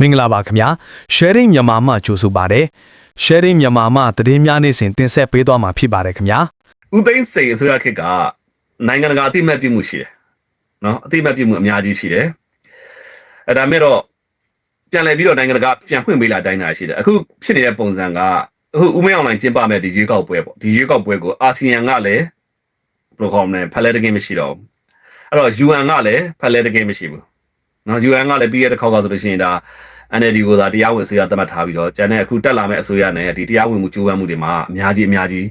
မင်္ဂလာပါခင်ဗျာ sharing မြန်မာမှကြိုဆိုပါတယ် sharing မြန်မာမှသတင်းများနေ့စဉ်တင်ဆက်ပေးသွားမှာဖြစ်ပါတယ်ခင်ဗျာဦးသိန်းစိန်အစိုးရခေတ်ကနိုင်ငံတကာအသိအမှတ်ပြုမှုရှိတယ်နော်အသိအမှတ်ပြုမှုအများကြီးရှိတယ်အဲဒါမဲ့တော့ပြန်လည်ပြီးတော့နိုင်ငံတကာပြန်ဖွင့်ပေးလာတိုင်းတာရှိတယ်အခုဖြစ်နေတဲ့ပုံစံကအခုဦးမင်းအောင်လိုင်းကျင်းပမဲ့ဒီရွေးကောက်ပွဲပေါ့ဒီရွေးကောက်ပွဲကိုအာဆီယံကလည်းဘယ်လိုခေါ်မလဲဖလဲတကင်းမရှိတော့ဘူးအဲ့တော့ UN ကလည်းဖလဲတကင်းမရှိဘူး နော် UN ကလည်းပြီးရတဲ့ခေါက်ကဆိုလို့ရှိရင်ဒါ NLD ကိုသာတရားဝင်အစိုးရသတ်မှတ်ထားပြီးတော့ကျန်တဲ့အခုတက်လာမဲ့အစိုးရနဲ့ဒီတရားဝင်မှုကြိုးပမ်းမှုတွေမှာအများကြီးအများကြီး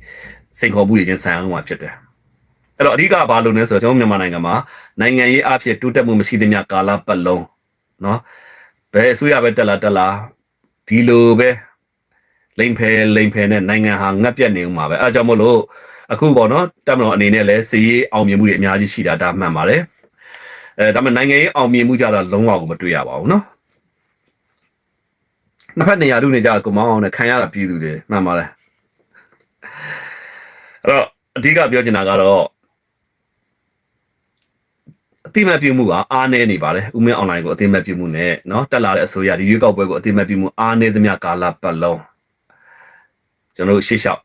စိန်ခေါ်မှုတွေချင်းဆန်အောင်မှာဖြစ်တယ်။အဲ့တော့အဓိကဘာလို့လဲဆိုတော့ကျွန်တော်မြန်မာနိုင်ငံမှာနိုင်ငံရေးအဖြစ်တိုးတက်မှုမရှိသမျှကာလပတ်လုံးနော်ဘယ်အစိုးရပဲတက်လာတက်လာဒီလိုပဲလိမ့်ဖယ်လိမ့်ဖယ်နဲ့နိုင်ငံဟာငတ်ပြတ်နေဦးမှာပဲအဲဒါကြောင့်မို့လို့အခုပေါ့နော်တက်မတော်အနေနဲ့လည်းစီရေးအောင်မြင်မှုတွေအများကြီးရှိတာဒါမှန်ပါတယ်။ အဲဒါပေမဲ့နိုင်ငံရေးအောင်မြင်မှုကြတော့လုံးဝကိုမတွေ့ရပါဘူးနော်။ နှစ်ဖက်နေရာလူနေကြကိုမောင်းအောင်နဲ့ခံရတာပြည်သူတွေမှန်ပါလဲအဲ့တော့အဓိကပြောချင်တာကတော့အတိမတ်ပြုမှုကအားနည်းနေပါတယ်ဥမင်းအွန်လိုင်းကိုအတိမတ်ပြုမှုနဲ့เนาะတက်လာတဲ့အစိုးရဒီရွေးကောက်ပွဲကိုအတိမတ်ပြုမှုအားနည်းသမျှကာလပတ်လုံးကျွန်တော်တို့ရှေ့လျှောက်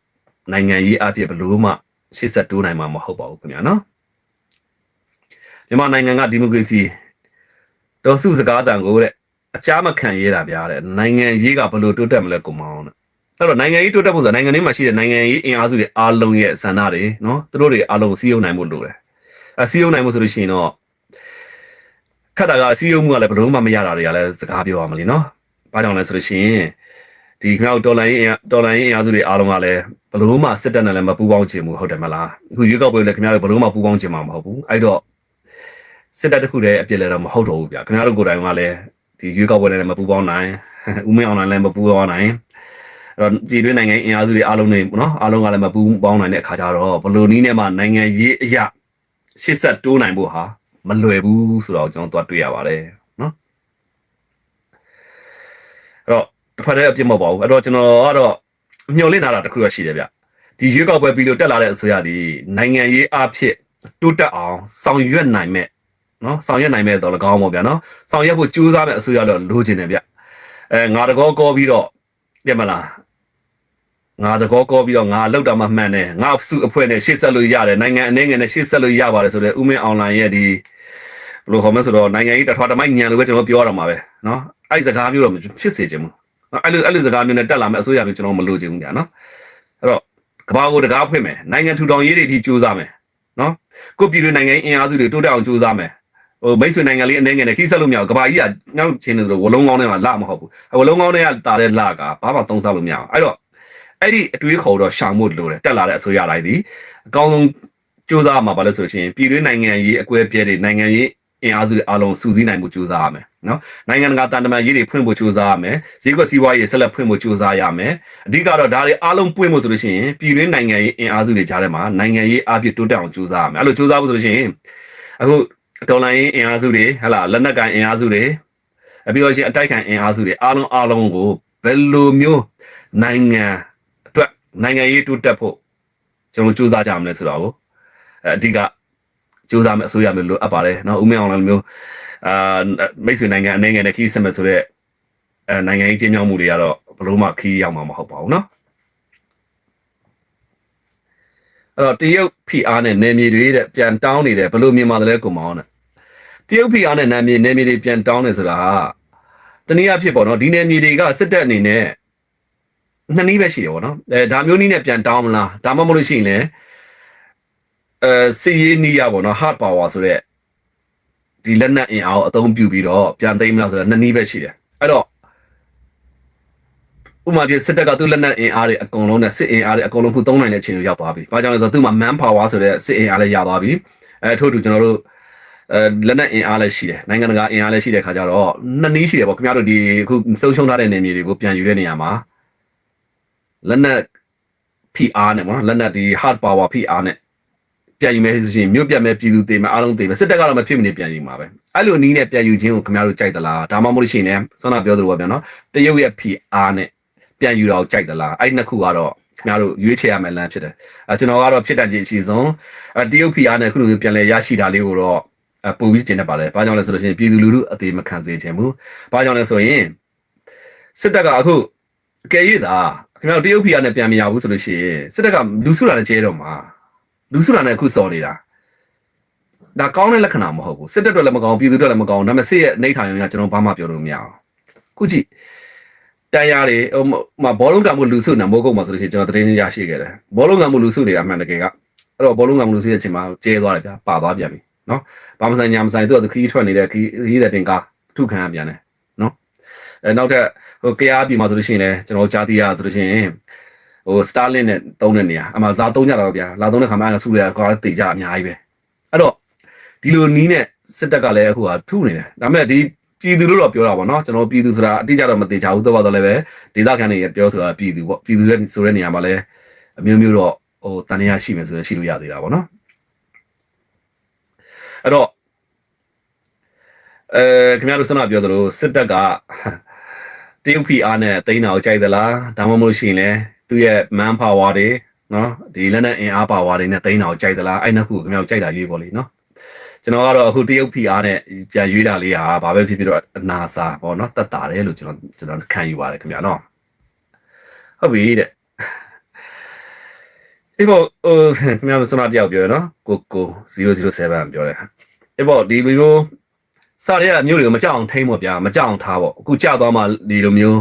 နိုင်ငံရေးအဖြစ်ဘလို့မှရှေ့ဆက်တိုးနိုင်မှာမဟုတ်ပါဘူးခင်ဗျာเนาะ မြန်မာနိုင်ငံကဒီမိုကရေစီတော်စုစကားတန်ကိုတဲ့အကြမ်းမခံရတာဗျာတဲ့နိုင်ငံရေးကဘယ်လိုတိုးတက်မလဲကိုမောင်းတဲ့အဲ့တော့နိုင်ငံရေးတိုးတက်ဖို့ဆိုတာနိုင်ငံရေးမှာရှိတဲ့နိုင်ငံရေးအင်အားစုတွေအားလုံးရဲ့ဆန္ဒတွေနော်သူတို့တွေအားလုံးစီးရုံနိုင်ဖို့လိုတယ်အဲစီးရုံနိုင်ဖို့ဆိုလို့ရှိရင်တော့ခက်တာကစီးရုံမှုကလည်းဘယ်လိုမှမရတာတွေကလည်းစကားပြောရမလို့နော်ဘာကြောင့်လဲဆိုလို့ရှိရင်ဒီခင်ဗျားတို့တော်လိုင်းတော်လိုင်းအင်အားစုတွေအားလုံးကလည်းဘယ်လိုမှစစ်တပ်နဲ့လည်းမပူးပေါင်းချင်ဘူးဟုတ်တယ်မလားအခုရွေးကောက်ပွဲလည်းခင်ဗျားတို့ဘယ်လိုမှပူးပေါင်းချင်မှာမဟုတ်ဘူးအဲ့တော့ စစ်တပ်တစ်ခုတည်းအပြစ်လည်းတော့မဟုတ်တော့ဘူးဗျာခင်ဗျားတို့ကိုယ်တိုင်ကလည်းဒီရွေးကောက်ပွဲနဲ့လည်းမပူးပေါင်းနိုင်ဦးမင်းအောင်လိုင်းလည်းမပူးပေါင်းနိုင်အဲ့တော့ပြည်တွင်းနိုင်ငံအင်အားစုတွေအားလုံးတွေနော်အားလုံးကလည်းမပူးပေါင်းနိုင်တဲ့အခါကျတော့ဘလို့နီးနဲ့မှနိုင်ငံရေးအရာရှစ်ဆက်တိုးနိုင်ဖို့ဟာမလွယ်ဘူးဆိုတော့ကျွန်တော်တို့တွေ့ရပါတယ်နော်အဲ့တော့တစ်ဖက်တည်းအပြစ်မဟုတ်ပါဘူးအဲ့တော့ကျွန်တော်ကတော့မျှော်လင့်ထားတာတစ်ခုရရှိတယ်ဗျဒီရွေးကောက်ပွဲပြီးလို့တက်လာတဲ့အစိုးရဒီနိုင်ငံရေးအဖြစ်တိုးတက်အောင်ဆောင်ရွက်နိုင်မဲ့ နော်ဆောင်ရွက်နိုင်မဲ့တော့၎င်းပေါ့ဗျာနော်ဆောင်ရွက်ဖို့ကြိုးစားမဲ့အစိုးရတော့လိုချင်တယ်ဗျအဲငါတကောကောပြီးတော့ပြမလားငါတကောကောပြီးတော့ငါလောက်တာမှမှန်တယ်ငါစုအဖွဲ့နဲ့ရှေ့ဆက်လို့ရတယ်နိုင်ငံအနေငယ်နဲ့ရှေ့ဆက်လို့ရပါတယ်ဆိုတော့ဥမင်းအွန်လိုင်းရဲ့ဒီဘယ်လိုခေါ်မလဲဆိုတော့နိုင်ငံရေးတထွားတမိုက်ညံလို့ပဲကျွန်တော်ပြောရမှာပဲနော်အဲ့ဒီစကားမျိုးတော့ဖြစ်စေချင်ဘူးအဲ့လိုအဲ့လိုစကားမျိုးနဲ့တက်လာမဲ့အစိုးရမျိုးကျွန်တော်မလိုချင်ဘူးကြာနော်အဲ့တော့ကဘာကိုတကားဖွင့်မယ်နိုင်ငံထူထောင်ရေးတွေဒီကြိုးစားမယ်နော်ကိုပြည်တွင်းနိုင်ငံအင်အားစုတွေတိုးတက်အောင်ကြိုးစားမယ် ဟိုမိတ်ဆွေနိုင်ငံလေးအနေငယ်နဲ့ခိဆက်လို့မရဘူးကဘာကြီးကညောင်းချင်းနေလို့ဝလုံးကောင်းထဲမှာလမဟုတ်ဘူးဝလုံးကောင်းထဲကတာတဲ့လကဘာမှသုံးစားလို့မရအောင်အဲ့တော့အဲ့ဒီအတွေးခေါ်တော့ရှောင်မှုလိုတယ်တက်လာတဲ့အစိုးရတိုင်းဒီအကောင်းဆုံးစူးစမ်းမှာပါလဲဆိုလို့ရှိရင်ပြည်တွင်းနိုင်ငံရေးအကွဲပြဲတွေနိုင်ငံရေးအင်အားစုတွေအားလုံးစူးစီးနိုင်မှုစူးစမ်းရမယ်နော်နိုင်ငံတကာတန်တမာရေးတွေဖွင့်ဖို့စူးစမ်းရမယ်ဈေးကွက်စီးပွားရေးဆက်လက်ဖွင့်ဖို့စူးစမ်းရမယ်အဓိကတော့ဒါတွေအားလုံးပွင့်ဖို့ဆိုလို့ရှိရင်ပြည်တွင်းနိုင်ငံရေးအင်အားစုတွေကြားထဲမှာနိုင်ငံရေးအပြည့်တိုးတက်အောင်စူးစမ်းရမယ်အဲ့လိုစူးစမ်းဖို့ဆိုလို့ရှိရင်အခု ဒေါ်လာရင်းအင်အားစုတွေဟလာလက်နက်ကန်အင်အားစုတွေအပြီးတော့ချင်းအတိုက်ခံအင်အားစုတွေအားလုံးအားလုံးကိုဘယ်လိုမျိုးနိုင်ငံအတွက်နိုင်ငံရေးတိုးတက်ဖို့ကျွန်တော်စူးစမ်းကြမလဲဆိုတော့အဓိကစူးစမ်းမယ်အစိုးရမျိုးလိုအပ်ပါတယ်เนาะဦးမင်းအောင်လည်းမျိုးအာမိတ်ဆွေနိုင်ငံအနေငယ်နဲ့ခီးစမယ်ဆိုတော့အဲနိုင်ငံရေးချင်းမြောက်မှုတွေကတော့ဘလို့မှခီးရောက်မှာမဟုတ်ပါဘူးเนาะအဲ့တော့တရုတ်ဖိအားနဲ့နေမြေတွေတဲ့ပြန်တောင်းနေတယ်ဘလို့မြင်ပါတယ်လဲကိုမောင်းတဲ့ တရုတ်ဖိအားနဲ့နေမြေနေမြေတွေပြန်တောင်းနေဆိုတာဟာတနည်းအားဖြင့်ပေါ့နော်ဒီနေမြေတွေကစစ်တပ်အနေနဲ့နှစ်နည်းပဲရှိတယ်ပေါ့နော်အဲဒါမျိုးနည်းနဲ့ပြန်တောင်းမလားဒါမှမဟုတ်လို့ရှိရင်လည်းအဲစီရေးနီးရပေါ့နော် hard power ဆိုတဲ့ဒီလက်နက်အင်အားကိုအသုံးပြုပြီးတော့ပြန်သိမ်းမလားဆိုတော့နှစ်နည်းပဲရှိတယ်အဲ့တော့ဥပမာပြစစ်တပ်ကသူ့လက်နက်အင်အားတွေအကုန်လုံးနဲ့စစ်အင်အားတွေအကုန်လုံးခုသုံးနိုင်တဲ့ချိန်ကိုရောက်သွားပြီ။ဘာကြောင့်လဲဆိုတော့သူ့မှာ man power ဆိုတဲ့စစ်အင်အားလည်းရသွားပြီ။အဲထို့တူကျွန်တော်တို့ အဲလက်နက်အင်အားလည်းရှိတယ်။နိုင်ငံတကာအင်အားလည်းရှိတဲ့ခါကျတော့နှစ်နည်းရှိတယ်ပေါ့ခင်ဗျားတို့ဒီအခုဆုံးရှုံးထားတဲ့နေမြေတွေကိုပြန်ယူတဲ့နေရာမှာလက်နက် PR နဲ့ပေါ့နော်လက်နက်ဒီ hard power PR နဲ့ပြန်ယူမယ်ဆိုရင်မြို့ပြတ်မဲ့ပြည်သူတွေမှာအားလုံးတွေပဲစစ်တပ်ကတော့မဖြစ်မနေပြန်ယူမှာပဲအဲ့လိုနည်းနဲ့ပြန်ယူခြင်းကိုခင်ဗျားတို့ကြိုက်သလားဒါမှမဟုတ်လို့ရှိရင်လည်းဆောနာပြောသလိုပါဗျာနော်တရုတ်ရဲ့ PR နဲ့ပြန်ယူတော့ကြိုက်သလားအဲ့ဒီနှစ်ခုကတော့ခင်ဗျားတို့ရွေးချယ်ရမယ်လမ်းဖြစ်တယ်အဲကျွန်တော်ကတော့ဖြစ်တတ်ခြင်းအရှိဆုံးအဲတရုတ် PR နဲ့ခုလိုမျိုးပြန်လဲရရှိတာလေးကိုတော့အ ပူပြီးကျင်နေပါတယ်ဘာကြောင့်လဲဆိုလို့ရှိရင်ပြည်သူလူထုအသေးမခံစေချင်ဘူးဘာကြောင့်လဲဆိုရင်စစ်တပ်ကအခုအကယ်၍သာခင်ဗျားတို့တရုတ်ပြည်ကနေပြန်မရဘူးဆိုလို့ရှိရင်စစ်တပ်ကလူစုတာနဲ့ကျဲတော့မှာလူစုတာနဲ့အခုစော်နေတာဒါကောင်းတဲ့လက္ခဏာမဟုတ်ဘူးစစ်တပ်တွေလည်းမကောင်းပြည်သူတွေလည်းမကောင်းဒါပေမဲ့စစ်ရဲ့အနေထိုင်ရကျွန်တော်ဘာမှပြောလို့မရအောင်ခုကြည့်တန်ရတွေဟိုမဘောလုံးကမှုလူစုနေမိုးကုတ်မှာဆိုလို့ရှိရင်ကျွန်တော်သတင်းရရှိခဲ့တယ်ဘောလုံးကမှုလူစုတွေအမှန်တကယ်ကအဲ့တော့ဘောလုံးကမှုလူစုရဲ့အချိန်မှာကျဲသွားတယ်ဗျာပါသွားပြန်ပြီ နော်ဘာမဆိုင်ညာမဆိုင်သူကခီးထွက်နေတဲ့ခီးခီးတဲ့တင်ကားထုခံရပြန်တယ်နော်အဲနောက်ထပ်ဟိုကရားပြည်မှာဆိုလို့ရှိရင်လည်းကျွန်တော်ကြားသိရဆိုလို့ရှိရင်ဟိုစတာလင်နဲ့တုံးတဲ့နေရာအမှလာတုံးကြတာတော့ဗျာလာတုံးတဲ့ခါမှအဲ့ဆုတွေကကွာတေကြအများကြီးပဲအဲ့တော့ဒီလိုနီးနဲ့စစ်တပ်ကလည်းအခုကထုနေတယ်ဒါပေမဲ့ဒီပြည်သူတို့တော့ပြောတာပေါ့နော်ကျွန်တော်ပြည်သူဆိုတာအတိအကျတော့မသိချဘူးတော့တော့လည်းပဲဒေသခံတွေပြောဆိုတာပြည်သူပေါ့ပြည်သူရဲ့ဆိုတဲ့နေရာမှာလည်းအမျိုးမျိုးတော့ဟိုတန်ရာရှိမယ်ဆိုရင်ရှိလို့ရသေးတာပေါ့နော် အဲ့တော့အဲခင်ဗျားတို့စနပြောသလိုစစ်တပ်ကတရုတ် PR နဲ့တိန်းတာကိုကြိုက်သလားဒါမှမဟုတ်ရှိရင်လည်းသူ့ရဲ့ man power တွေနော်ဒီလက်နဲ့အင်အား power တွေနဲ့တိန်းတာကိုကြိုက်သလားအဲ့နှစ်ခုခင်ဗျားတို့ကြိုက်တာရွေးပေါ့လေနော်ကျွန်တော်ကတော့အခုတရုတ် PR နဲ့ပြန်ရွေးတာလေးဟာဘာပဲဖြစ်ဖြစ်တော့အနာစာပေါ့နော်တက်တာတယ်လို့ကျွန်တော်ကျွန်တော်ခံယူပါတယ်ခင်ဗျာနော်ဟုတ်ပြီတဲ့ ဒီပေါ့ဟိုခင်ဗျားတို့စနတယောက်ပြောရနော်ကိုကို007ပြောတယ်ဒီပေါ့ဒီမျိုးစရရမျိုးတွေကိုမကြောက်အောင်ထိမ့်ပေါ့ဗျာမကြောက်အောင်ထားပေါ့အခုကြောက်သွားမှဒီလိုမျိုး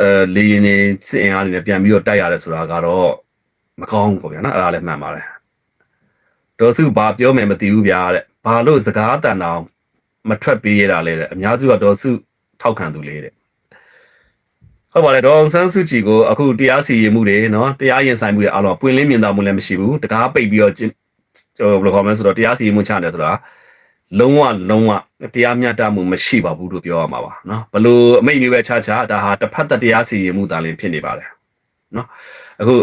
အဲလေရင်နေစစ်အင်အားတွေနဲ့ပြန်ပြီးတော့တိုက်ရတယ်ဆိုတာကတော့မကောင်းဘူးပေါ့ဗျာနော်အဲ့ဒါလည်းမှန်ပါတယ်ဒေါ်စုဘာပြောမယ်မသိဘူးဗျာတဲ့ဘာလို့စကားတန်တောင်မထွက်ပေးရတာလဲတဲ့အများစုကဒေါ်စုထောက်ခံသူလေးတဲ့ ဟုတ်ပါတယ်ဒေါ်အောင်ဆန်းစုကြည်ကိုအခုတရားစီရင်မှုတွေနော်တရားရင်ဆိုင်မှုတွေအားလုံးပွင့်လင်းမြင်သာမှုလည်းမရှိဘူးတကားပိတ်ပြီးတော့ကျင်းဟိုဘယ်လိုခေါ်မလဲဆိုတော့တရားစီရင်မှုချတယ်ဆိုတာလုံးဝလုံးဝတရားမျှတမှုမရှိပါဘူးလို့ပြောရမှာပါနော်ဘလို့အမိတ်မျိုးပဲခြားခြားဒါဟာတစ်ဖက်သက်တရားစီရင်မှုသာလင်ဖြစ်နေပါတယ်နော်အခု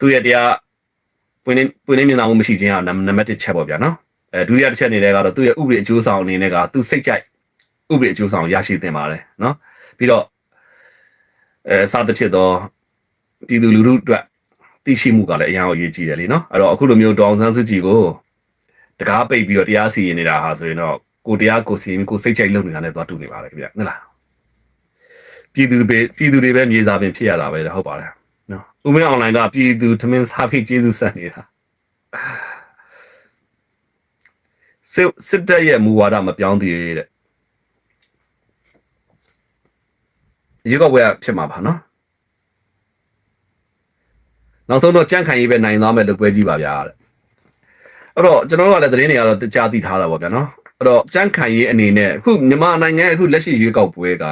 သူ့ရဲ့တရားပွင့်လင်းပွင့်လင်းမြင်သာမှုမရှိခြင်းဟာနံပါတ်1ချက်ပေါ့ဗျာနော်အဲဒုတိယတစ်ချက်အနေနဲ့ကတော့သူ့ရဲ့ဥပဒေအကျိုးဆောင်အနေနဲ့ကသူစိတ်ကြိုက်ဥပဒေအကျိုးဆောင်ရရှိသင့်ပါတယ်နော်ပြီးတော့ အဲစသဖြင့်တော့ပြည်သူလူထုအတွက်သိရှိမှုကလည်းအရင်အရေးကြီးတယ်လीနော်အဲ့တော့အခုလိုမျိုးဒေါအောင်ဆန်းစုကြည်ကိုတကားပိတ်ပြီးတော့တရားစီရင်နေတာဟာဆိုရင်တော့ကိုတရားကိုစီရင်ကိုစိတ်ကြိုက်လုပ်နေတာနဲ့သွားတူနေပါတယ်ခင်ဗျဟုတ်လားပြည်သူတွေပြည်သူတွေပဲမြေစာပင်ဖြစ်ရတာပဲဟုတ်ပါတယ်နော်ဥမင်းအွန်လိုင်းကပြည်သူထမင်းစားဖိကျေးဇူးဆက်နေတာစစ်စစ်တပ်ရဲ့မူဝါဒမပြောင်းသေးတဲ့ ရေကောက်ဝဲဖြစ်မှာပါနော်နောက်ဆုံးတော့ကြန့်ခိုင်ရေးပဲနိုင်သွားမယ်လို့ပွဲကြည့်ပါဗျာတဲ့အဲ့တော့ကျွန်တော်တို့ကလည်းသတင်းတွေကတော့ကြားသိထားတာပေါ့ဗျာနော်အဲ့တော့ကြန့်ခိုင်ရေးအနေနဲ့အခုမြန်မာနိုင်ငံအခုလက်ရှိရွေးကောက်ပွဲက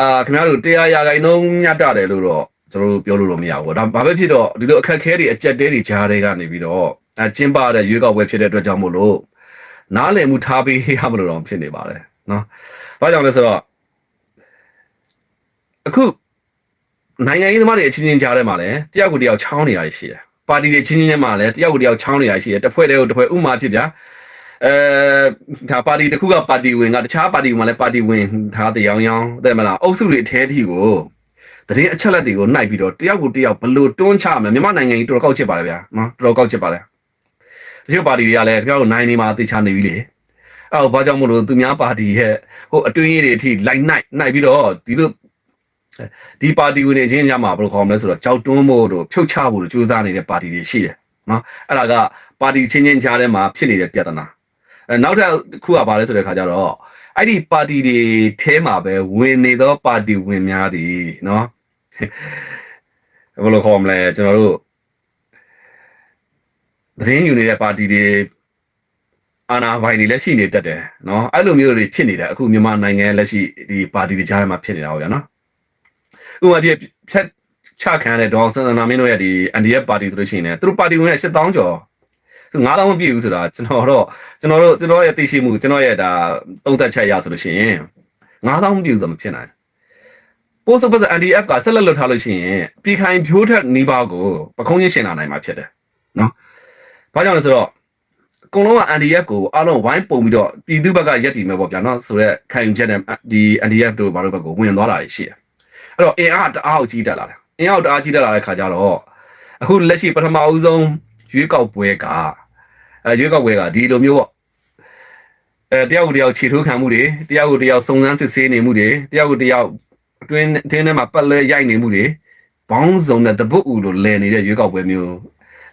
အာခင်ဗျားတို့တရားရာခိုင်နှုန်းညတ်တယ်လို့တော့ကျွန်တော်တို့ပြောလို့တော့မရဘူးဒါဘာပဲဖြစ်တော့ဒီလိုအခက်ခဲတွေအကြက်တဲတွေကြားတွေကနေပြီးတော့အကျင်းပတဲ့ရွေးကောက်ပွဲဖြစ်တဲ့အတွက်ကြောင့်မို့လို့နားလည်မှုထားပေးရမလို့တော့ဖြစ်နေပါတယ်နော်ဘာကြောင့်လဲဆိုတော့ အခုနိုင်ငံရေးသမားတွေအချင်းချင်းကြားထဲမှာလည်းတယောက်ကိုတယောက်ချောင်းနေရရှိတယ်ပါတီတွေချင်းချင်းထဲမှာလည်းတယောက်ကိုတယောက်ချောင်းနေရရှိတယ်တစ်ဖွဲ့တည်းကိုတစ်ဖွဲ့ဥမာဖြစ်ဗျာအဲဒါပါတီတစ်ခုကပါတီဝင်ကတခြားပါတီဝင်ကလည်းပါတီဝင်ထားတဲ့ရောင်ရောင်တဲ့မလားအုပ်စုတွေအထဲထိကိုတရင်အချက်လက်တွေကိုနှိုက်ပြီးတော့တယောက်ကိုတယောက်ဘလို့တွန်းချမလဲမြန်မာနိုင်ငံကြီးတော်တော်ကောက်ချစ်ပါလေဗျာနော်တော်တော်ကောက်ချစ်ပါလေတချို့ပါတီတွေကလည်းခင်ဗျားတို့နိုင်နေမှာသိချနေပြီလေအဲ့တော့ဘာကြောင့်မလို့သူများပါတီရဲ့ဟိုအတွင်းရေးတွေအထိလိုက်နိုင်နိုင်ပြီးတော့ဒီလို ဒီပါတီဝင်တွေချင်းညမှာဘယ်လိုခေါ်မလဲဆိုတော့ကြောက်တွန်းဖို့တို့ဖြုတ်ချဖို့တို့စူးစမ်းနေတဲ့ပါတီတွေရှိတယ်နော်အဲ့ဒါကပါတီချင်းချင်းကြားထဲမှာဖြစ်နေတဲ့ပြဿနာအဲနောက်တစ်ခုကဘာလဲဆိုတဲ့ခါကျတော့အဲ့ဒီပါတီတွေထဲမှာပဲဝင်နေသောပါတီဝင်များသည်နော်ဘယ်လိုခေါ်မလဲကျွန်တော်တို့သတင်းယူနေတဲ့ပါတီတွေအာဏာပိုင်တွေလည်းရှိနေတတ်တယ်နော်အဲ့လိုမျိုးတွေဖြစ်နေတယ်အခုမြန်မာနိုင်ငံလက်ရှိဒီပါတီတွေကြားထဲမှာဖြစ်နေတာဟုတ်ရနော် ဥပမာပြဖြတ်ချခံရတဲ့ဒေါအောင်ဆန်းနာမင်းတို့ရဲ့ဒီ NDF ပါတီဆိုလို့ရှိရင်လည်းသူတို့ပါတီဝင်က8000ကျော်သူ9000မပြည့်ဘူးဆိုတာကျွန်တော်တော့ကျွန်တော်တို့ကျွန်တော်ရဲ့သိရှိမှုကျွန်တော်ရဲ့ဒါသုံးသက်ချက်ရဆိုလို့ရှိရင်9000မပြည့်ဘူးဆိုမဖြစ်နိုင်ပို့စပတ် NDF ကဆက်လက်လွတ်ထားလို့ရှိရင်ပြည်ခိုင်ဖြိုးထက်နီးပါးကိုပခုံးချင်းရှင်လာနိုင်မှာဖြစ်တယ်နော်ဘာကြောင့်လဲဆိုတော့အကုန်လုံးက NDF ကိုအားလုံးဝိုင်းပုံပြီးတော့ပြည်သူဘက်ကရက်တည်မယ်ပေါ့ဗျာနော်ဆိုတော့ခံယူချက်နဲ့ဒီ NDF တို့ဘာလို့ဘက်ကိုဝင်သွားတာရှိတယ် အဲ့တော့အင်အားတအားကိုကြီးတက်လာတယ်အင်အားတအားကြီးတက်လာတဲ့ခါကျတော့အခုလက်ရှိပထမအဦးဆုံးရွေးကောက်ပွဲကအဲရွေးကောက်ပွဲကဒီလိုမျိုးပေါ့အဲတယောက်ကိုတယောက်ခြေထိုးခံမှုတွေတယောက်ကိုတယောက်စုံစမ်းစစ်ဆေးနေမှုတွေတယောက်ကိုတယောက်အတွင်းအတွင်းထဲမှာပတ်လဲရိုက်နေမှုတွေဘောင်းစုံတဲ့တပုတ်ဦးလိုလဲနေတဲ့ရွေးကောက်ပွဲမျိုး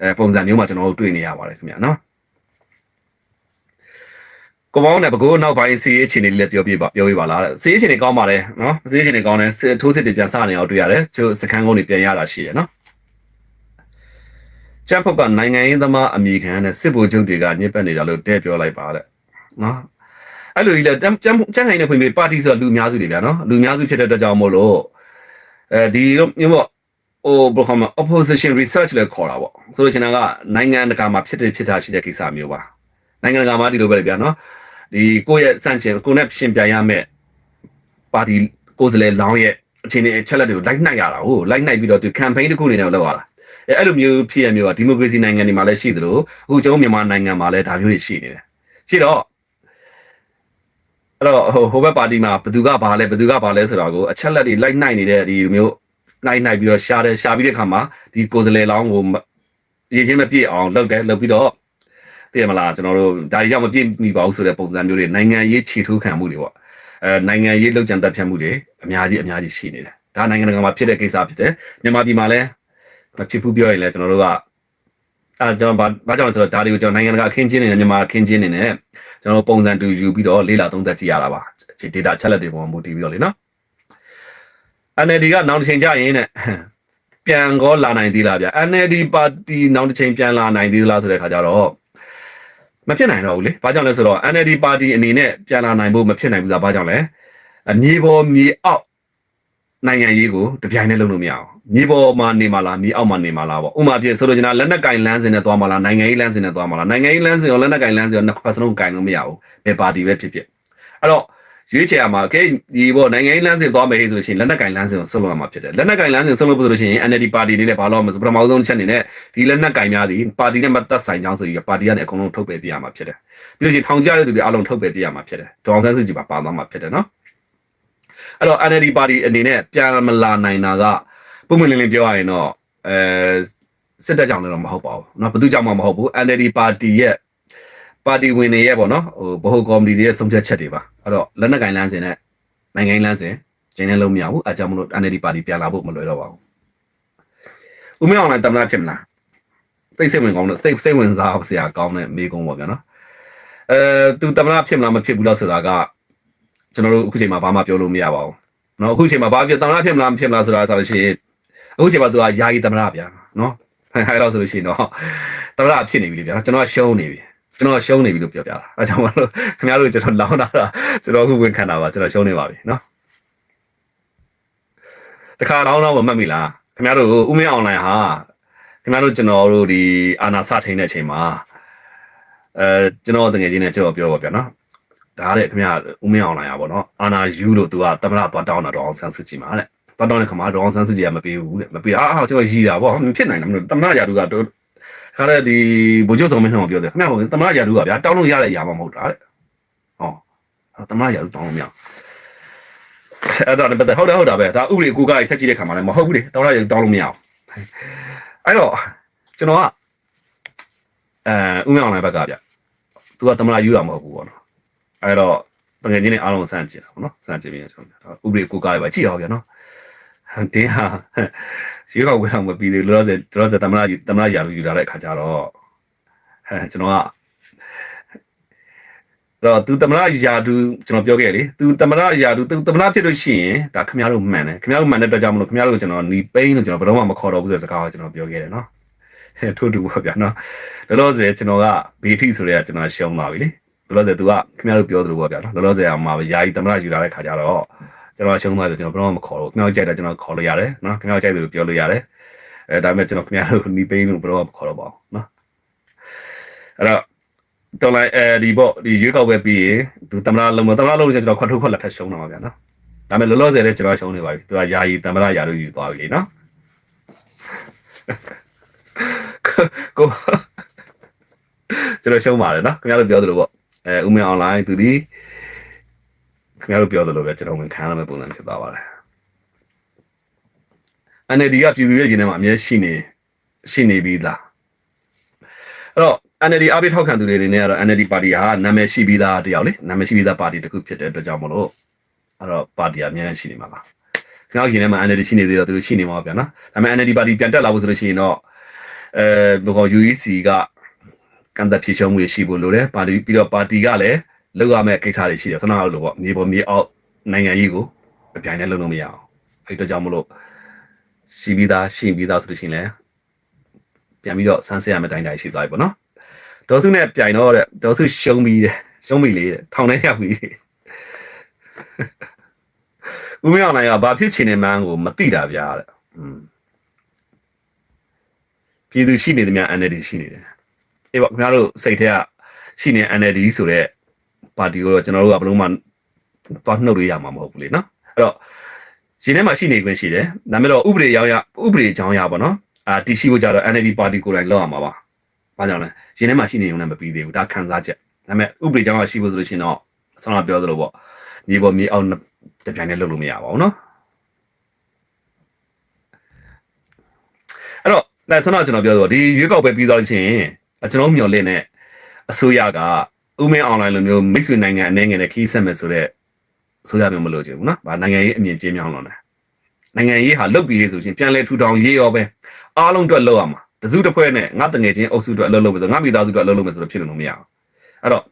အဲပုံစံမျိုးမှာကျွန်တော်တို့တွေ့နေရပါတယ်ခင်ဗျာနော် ကိုမောင်းနဲ့ဘကိုးနောက်ပိုင်းစီးရေးအခြေအနေလေးလည်းပြောပြပါပြောပြပါလားတဲ့စီးရေးအခြေအနေကောင်းပါတယ်နော်စီးရေးအခြေအနေကောင်းတယ်စစ်ထိုးစစ်တွေပြန်စနေအောင်တွေ့ရတယ်ကျို့စခန်းကုန်းတွေပြန်ရတာရှိတယ်နော်ကျန်းဖတ်ကနိုင်ငံရေးသမားအမိခံတဲ့စစ်ဗိုလ်ချုပ်တွေကညစ်ပတ်နေတာလို့တဲ့ပြောလိုက်ပါတဲ့နော်အဲ့လိုကြီးလဲကျန်းကျန်းကျန်းခိုင်တဲ့ဖွင့်ပြပါတီဆိုလူအများစုတွေဗျာနော်လူအများစုဖြစ်တဲ့အတွက်ကြောင့်မို့လို့အဲဒီလိုမျိုးပေါ့ဟိုဘယ်လိုခေါ်မလဲ opposition research လည်းခေါ်တာပေါ့ဆိုလို့ချင်တာကနိုင်ငံတကာမှာဖြစ်တဲ့ဖြစ်တာရှိတဲ့ကိစ္စမျိုးပါနိုင်ငံတကာမှာဒီလိုပဲဗျာနော် ဒီကိုယ့်ရဲ့စန့်ကျင်ကိုယ်နဲ့ရှင်ပြိုင်ရမယ့်ပါတီကိုယ်စားလှယ်လောင်းရဲ့အခြေအနေအချက်လက်တွေကိုလိုက်နှိုက်ရတာဟုတ်လိုက်နှိုက်ပြီးတော့ဒီ campaign တစ်ခုအနေနဲ့လုပ်ရတာအဲအဲ့လိုမျိုးဖြစ်ရမျိုးကဒီမိုကရေစီနိုင်ငံတွေမှာလည်းရှိသလိုအခုကျွန်တော်မြန်မာနိုင်ငံမှာလည်းဒါမျိုးတွေရှိနေတယ်ရှိတော့အဲ့တော့ဟိုဟိုဘက်ပါတီမှာဘယ်သူကဘာလဲဘယ်သူကဘာလဲဆိုတာကိုအချက်လက်တွေလိုက်နှိုက်နေတဲ့ဒီမျိုးနှိုက်နှိုက်ပြီးတော့ရှားတယ်ရှားပြီးတဲ့ခါမှာဒီကိုယ်စားလှယ်လောင်းကိုရည်ချင်းမပြည့်အောင်လုပ်တယ်လုပ်ပြီးတော့ သိရမလားကျွန်တော်တို့ဒါကြီးရောက်မပြည့်မိပါဘူးဆိုတဲ့ပုံစံမျိုးတွေနိုင်ငံရေးခြေထိုးခံမှုတွေပေါ့အဲနိုင်ငံရေးလောက်ကျန်တက်ဖြတ်မှုတွေအများကြီးအများကြီးရှိနေတယ်ဒါနိုင်ငံတကာမှာဖြစ်တဲ့ကိစ္စဖြစ်တယ်မြန်မာပြည်မှာလည်းမဖြစ်ဘူးပြောရင်လည်းကျွန်တော်တို့ကအဲကျွန်တော်ဘာဘာကြောင့်လဲဆိုတော့ဒါတွေကိုကျွန်တော်နိုင်ငံတကာအခင်းချင်းနေနဲ့မြန်မာအခင်းချင်းနေနဲ့ကျွန်တော်တို့ပုံစံတူယူပြီးတော့လေးလာသုံးသပ်ကြည့်ရတာပါဒီ data ချက်လက်တွေပေါ်မှာမူတည်ပြီးတော့လေနော် NLD ကနောက်တစ်ချိန်ကြာရင်နဲ့ပြန်ကောလာနိုင်သေးလားဗျ NLD ပါတီနောက်တစ်ချိန်ပြန်လာနိုင်သေးလားဆိုတဲ့ခါကျတော့ မဖြစ်နိုင်တော့ဘူးလေဘာကြောင့်လဲဆိုတော့ NLD ပါတီအနေနဲ့ပြန်လာနိုင်ဖို့မဖြစ်နိုင်ဘူးဆိုတာဘာကြောင့်လဲအမြေပေါ်မြေအောက်နိုင်ငံရေးကိုတပြိုင်တည်းလုပ်လို့မရအောင်မြေပေါ်မှာနေမှာလားမြေအောက်မှာနေမှာလားပေါ့ဥပမာပြဆိုလိုချင်တာလက်နက်ကင်လန်းစင်နဲ့သွားမှာလားနိုင်ငံရေးလန်းစင်နဲ့သွားမှာလားနိုင်ငံရေးလန်းစင်ရောလက်နက်ကင်လန်းစင်ရောနှစ်ဖက်စလုံးကင်လို့မရဘူးဘယ်ပါတီပဲဖြစ်ဖြစ်အဲ့တော့ ရွေးချယ်ရမှာကဲဒီပေါ့နိုင်ငံရေးလမ်းစဉ်သွားမယ်ဆိုလို့ရှိရင်လက်နက်ကင်လမ်းစဉ်ကိုဆက်လုပ်ရမှာဖြစ်တယ်လက်နက်ကင်လမ်းစဉ်ဆက်လုပ်ဖို့ဆိုလို့ရှိရင် NLD ပါတီလေးနဲ့ဘာလို့မလဲဆိုပထမဆုံးချက်အနေနဲ့ဒီလက်နက်ကင်များသည်ပါတီနဲ့မသက်ဆိုင်ကြောင်းဆိုပြီးပါတီကနေအကုန်လုံးထုတ်ပယ်ပြရမှာဖြစ်တယ်ပြီးလို့ရှိရင်ထောင်ကျတဲ့သူတွေအလုံးထုတ်ပယ်ပြရမှာဖြစ်တယ်ဒေါအောင်ဆန်းစုကြည်ပါပါသွားမှာဖြစ်တယ်နော်အဲ့တော့ NLD ပါတီအနေနဲ့ပြန်မလာနိုင်တာကပုံမှန်လင်းလင်းပြောရရင်တော့အဲစစ်တပ်ကြောင့်လည်းတော့မဟုတ်ပါဘူးเนาะဘယ်သူကြောင့်မှမဟုတ်ဘူး NLD ပါတီရဲ့ ပါတီဝင်တွေရဲ့ပေါ့နော်ဟိုဘ ਹੁ ကော်မတီတွေရဲ့ဆုံးဖြတ်ချက်တွေပါအဲ့တော့လက်နက်ကင်လမ်းစဉ်နဲ့နိုင်ငံရေးလမ်းစဉ်ကျင်းနေလို့မရဘူးအကြောင်းမလို့ NLD ပါတီပြန်လာဖို့မလွယ်တော့ပါဘူးဦးမင်းအောင်လည်းတမနာဖြစ်မလားသိစိတ်ဝင်ကောင်းတဲ့စိတ်စိတ်ဝင်စားစရာကောင်းတဲ့မိကုံးပေါ့ဗျာနော်အဲသူတမနာဖြစ်မလားမဖြစ်ဘူးလားဆိုတာကကျွန်တော်တို့အခုချိန်မှာဘာမှပြောလို့မရပါဘူးနော်အခုချိန်မှာဘာဖြစ်တမနာဖြစ်မလားမဖြစ်မလားဆိုတာဆိုလို့ရှိရင်အခုချိန်မှာသူကယာယီတမနာဗျာနော်ဟဲ့တော့ဆိုလို့ရှိရင်တော့တမနာဖြစ်နေပြီလေဗျာကျွန်တော်ကရှုံးနေပြီ ကျွန်တော်ရှုံးနေပြီလို့ပြောပြတာအဲကြောင့်မလို့ခင်ဗျားတို့ကျွန်တော်လောင်းတာကျွန်တော်အခုဝင်ခံတာပါကျွန်တော်ရှုံးနေပါပြီနော်တခါလောင်းတော့မမှတ်မိလားခင်ဗျားတို့ဥမင်းအွန်လိုင်းဟာခင်ဗျားတို့ကျွန်တော်တို့ဒီအာနာစထိန်တဲ့အချိန်မှာအဲကျွန်တော်တကယ်ချင်းနဲ့ကျွန်တော်ပြောပါဗျာနော်ဒါတဲ့ခင်ဗျားဥမင်းအွန်လိုင်းဟာပေါ့နော်အာနာယူလို့သူကတမရသွားတောင်းတာတော့အောင်ဆန်းစုကြည်မှာတဲ့သွားတောင်းတဲ့ခါမှာတော့အောင်ဆန်းစုကြည်ကမပေးဘူးတဲ့မပေးအာကျွန်တော်ရည်တာပေါ့မဖြစ်နိုင်တယ်မလို့တမရရာသူကတော့ ခါတဲ့ဒီဘိုလ်ချုပ်ဆောင်မင်းထောင်ပြောတယ်ခင်ဗျားတမရရာသူကဗျာတောင်းလို့ရတဲ့အရာမှမဟုတ်တာတဲ့ဟောတမရရာသူတောင်းလို့မရအဲ့ဒါလည်းဟုတ်တယ်ဟုတ်တာပဲဒါဥပဒေကိုကချက်ကြည့်တဲ့ခါမှာလည်းမဟုတ်ဘူးလေတောင်းရရာတောင်းလို့မရအောင်အဲ့တော့ကျွန်တော်ကအဲဥမောင်လည်းဘက်ကဗျသူကတမရယူတာမဟုတ်ဘူးပေါ့နော်အဲ့တော့တကယ်ချင်းနဲ့အားလုံးစမ်းကြည့်တာပေါ့နော်စမ်းကြည့်ပြီးကျွန်တော်ဥပဒေကိုကလည်းပဲကြည့်တော့ဗျာနော် တင်းဟာရေကောက်ဝဲတော့မပြီးသေးလို့တော့တော့တမရတမရရာလူယူလာတဲ့အခါကျတော့ဟဲ့ကျွန်တော်ကတော့သူတမရယာတူကျွန်တော်ပြောခဲ့လေသူတမရယာတူသူတမရဖြစ်လို့ရှိရင်ဒါခင်ဗျားတို့မှန်တယ်ခင်ဗျားတို့မှန်တဲ့အတွက်ကြောင့်မလို့ခင်ဗျားတို့ကျွန်တော်နီပိန်းလို့ကျွန်တော်ဘယ်တော့မှမခေါ်တော့ဘူးဆိုတဲ့စကားကိုကျွန်တော်ပြောခဲ့တယ်နော်ဟဲ့ထို့တူပါဗျာနော်လောလောဆယ်ကျွန်တော်ကဘေထိဆိုတဲ့ကကျွန်တော်ရှုံးပါပြီလေလောလောဆယ်သူကခင်ဗျားတို့ပြောသလိုပါဗျာနော်လောလောဆယ်အောင်မှာယာယီတမရယူလာတဲ့ခါကျတော့ ကျွန်တော်ရှုံးသွားတယ်ကျွန်တော်ဘယ်တော့မှမခေါ်တော့ခင်ဗျားတို့ကြိုက်တာကျွန်တော်ခေါ်လို့ရတယ်နော်ခင်ဗျားတို့ကြိုက်တယ်လို့ပြောလို့ရတယ်အဲဒါပေမဲ့ကျွန်တော်ခင်ဗျားတို့နီပိန်းလို့ဘယ်တော့မှမခေါ်တော့ပါဘူးနော်အဲ့တော့တော်လိုက်အဲဒီပေါ့ဒီရွေးကောက်ပွဲပြီးရင်သူတမရလုံးမတမရလုံးကျွန်တော်ခွတ်ထုတ်ခွတ်လက်ထက်ရှုံးတော့မှာဗျာနော်ဒါပေမဲ့လောလောဆယ်လည်းကျွန်တော်ရှုံးနေပါပြီသူကယာယီတမရယာလို့ယူသွားပြီလေနော်ကိုကျွန်တော်ရှုံးပါတယ်နော်ခင်ဗျားတို့ပြောသလိုပေါ့အဲဥမင်းအွန်လိုင်းသူဒီ ခင်ဗျားတို့ပြောသလိုပဲကျွန်တော်ဝင်ခံရမယ့်ပုံစံဖြစ်သွားပါတယ်အနေဒီကပြည်သူရဲ့ရင်ထဲမှာအမြဲရှိနေရှိနေပြီလားအဲ့တော့ NLD အပိထောက်ခံသူတွေအနေနဲ့ကတော့ NLD ပါတီဟာနာမည်ရှိပြီးသားတယောက်လေနာမည်ရှိပြီးသားပါတီတစ်ခုဖြစ်တဲ့အတွက်ကြောင့်မလို့အဲ့တော့ပါတီကအများကြီးရှိနေမှာပါခင်ဗျားရင်ထဲမှာ NLD ရှိနေသေးတော့သူတို့ရှိနေမှာပါဗျာနော်ဒါပေမဲ့ NLD ပါတီပြန်တက်လာဖို့ဆိုလို့ရှိရင်တော့အဲဘော UEC ကကန့်သက်ဖြေရှင်းမှုတွေရှိဖို့လိုတယ်ပါတီပြီးတော့ပါတီကလည်း လောက်ရမယ့်ကိစ္စတွေရှိတယ်ဆန္ဒလို့ပေါ့မြေပေါ်မြေအောက်နိုင်ငံကြီးကိုအပြိုင်နဲ့လုပ်လို့မရအောင်အဲ့ဒီတော့ကြောင့်မလို့ရှိပြီးသားရှိပြီးသားဆိုလို့ရှိရင်လည်းပြန်ပြီးတော့ဆန်းစစ်ရမယ့်တိုင်းတိုင်းရှိသွားပြီပေါ့နော်ဒေါ်စုနဲ့ပြိုင်တော့တဲ့ဒေါ်စုရှုံးပြီးတဲ့ရှုံးပြီလေတဲ့ထောင်ထဲရောက်ပြီဦးမင်းအောင်နိုင်ကဘာဖြစ်ချင်နေမှန်းကိုမသိတာဗျာတဲ့อืมပြည်သူရှိနေတယ်များ NLD ရှိနေတယ်အေးပေါ့ခင်ဗျားတို့စိတ်ထဲကရှိနေ NLD ဆိုတဲ့ ပါတီကိုတော့ကျွန်တော်တို့ကဘယ်လို့မှသွားနှုတ်လို့ရမှာမဟုတ်ဘူးလေနော်အဲ့တော့ရှင်ထဲမှာရှိနေခွင့်ရှိတယ်ဒါပေမဲ့တော့ဥပဒေရောင်းရဥပဒေကြောင်းရပါတော့အာတီရှိဖို့ကြတော့ NLD ပါတီကိုယ်တိုင်လောက်ရမှာပါဘာကြောင့်လဲရှင်ထဲမှာရှိနေုံနဲ့မပြီးသေးဘူးဒါခံစားချက်ဒါပေမဲ့ဥပဒေကြောင်းရရှိဖို့ဆိုလို့ရှိရင်တော့ဆောင်းကပြောသလိုပေါ့မြေပေါ်မြေအောက်တပြိုင်တည်းလုပ်လို့မရပါဘူးနော်အဲ့တော့ဒါဆောင်းကကျွန်တော်ပြောသလိုဒီရွေးကောက်ပဲပြီးသွားလို့ရှိရင်ကျွန်တော်မျှော်လင့်တဲ့အစိုးရက ဥမင်း online လိုမျိုးမိတ်ဆွေနိုင်ငံအနေငယ်နဲ့ခီးဆက်မယ်ဆိုတော့ဆိုရမျိုးမလို့ချင်ဘူးနော်။ဗာနိုင်ငံရေးအမြင်ကျင်းမြောင်းလွန်တယ်။နိုင်ငံရေးဟာလုတ်ပြီးရေးဆိုရှင်ပြန်လဲထူထောင်ရေးရောပဲအားလုံးအတွက်လောက်ရမှာ။တစုတစ်ဖွဲ့နဲ့ငါတငယ်ချင်းအုပ်စုအတွက်အလုပ်လုပ်မယ်ဆိုငါမိသားစုအတွက်အလုပ်လုပ်မယ်ဆိုတော့ဖြစ်လို့မရဘူး။အဲ့တော့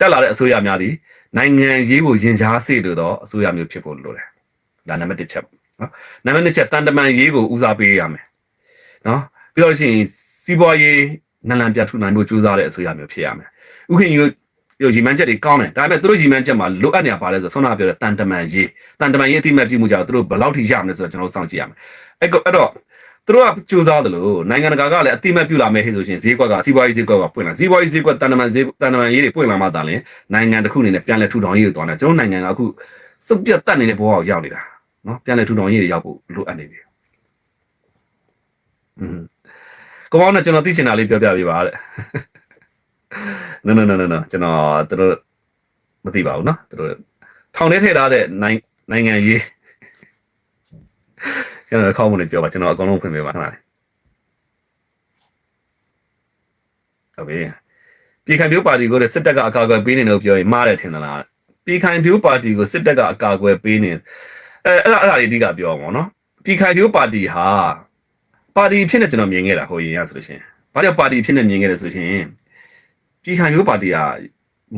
တက်လာတဲ့အစိုးရများသည်နိုင်ငံရေးကိုယဉ်ကြားစေလိုသောအစိုးရမျိုးဖြစ်ဖို့လိုတယ်။ဒါနံပါတ်1ချက်ပေါ့နော်။နံပါတ်2ချက်တန်တမာရေးကိုဦးစားပေးရမယ်။နော်။ပြီးတော့ရှိရင်စီးပွားရေးနလန်ပြထူနိုင်ဖို့ကြိုးစားတဲ့အစိုးရမျိုးဖြစ်ရမယ်။ဥခင်ကြီးတို့ ရီမန်းချက်တွေကောင်းတယ်ဒါပေမဲ့သူတို့ရီမန်းချက်မှာလိုအပ်နေတာပါလဲဆိုဆွမ်းနာပြောတဲ့တန်တမန်ရေးတန်တမန်ရေးအတိမတ်ပြုမှုကြတော့သူတို့ဘယ်လောက်ထိရမလဲဆိုတော့ကျွန်တော်စောင့်ကြည့်ရမယ်အဲ့အဲ့တော့သူတို့ကကြိုးစားတယ်လို့နိုင်ငံတကာကလည်းအတိမတ်ပြုလာမယ်ဟဲ့ဆိုရှင်ဈေးကွက်ကစီးပွားရေးဈေးကွက်ကပွင့်လာစီးပွားရေးဈေးကွက်တန်တမန်ဈေးတန်တမန်ရေးတွေပွင့်လာမှသာလင်နိုင်ငံတစ်ခုအနေနဲ့ပြန်လည်ထူထောင်ရေးကိုသွားတယ်ကျွန်တော်နိုင်ငံကအခုစုပ်ပြတ်တက်နေတဲ့ဘဝကိုရောက်နေတာနော်ပြန်လည်ထူထောင်ရေးတွေရောက်ဖို့လိုအပ်နေပြီอืมကောင်းအောင်ကျွန်တော်သိချင်တာလေးပြောပြပေးပါတဲ့ no no no no no ကျွန်တော်တို့မသိပါဘူးเนาะတို့ထောင်ထဲထည့်ထားတဲ့နိုင်နိုင်ငံရေးကျွန်တော်ခေါင်းမလို့ပြောပါကျွန်တော်အကုန်လုံးဖွင့်ပေးပါခဏလေးဟုတ်ပြီပြည်ခိုင်ပြိုးပါတီကိုစစ်တပ်ကအကာအကွယ်ပေးနေလို့ပြောရင်မှားတယ်ထင်သလားပြည်ခိုင်ပြိုးပါတီကိုစစ်တပ်ကအကာအကွယ်ပေးနေအဲအဲ့ဒါအဲ့ဒါလေးအဓိကပြောအောင်เนาะပြည်ခိုင်ပြိုးပါတီဟာပါတီဖြစ်နေကျွန်တော်မြင်ခဲ့တာဟိုရင်ရဆိုလို့ရှိရင်ဘာကြောင့်ပါတီဖြစ်နေမြင်ခဲ့တယ်ဆိုရှင် ပြည်ခိုင်မျိုးပါတီက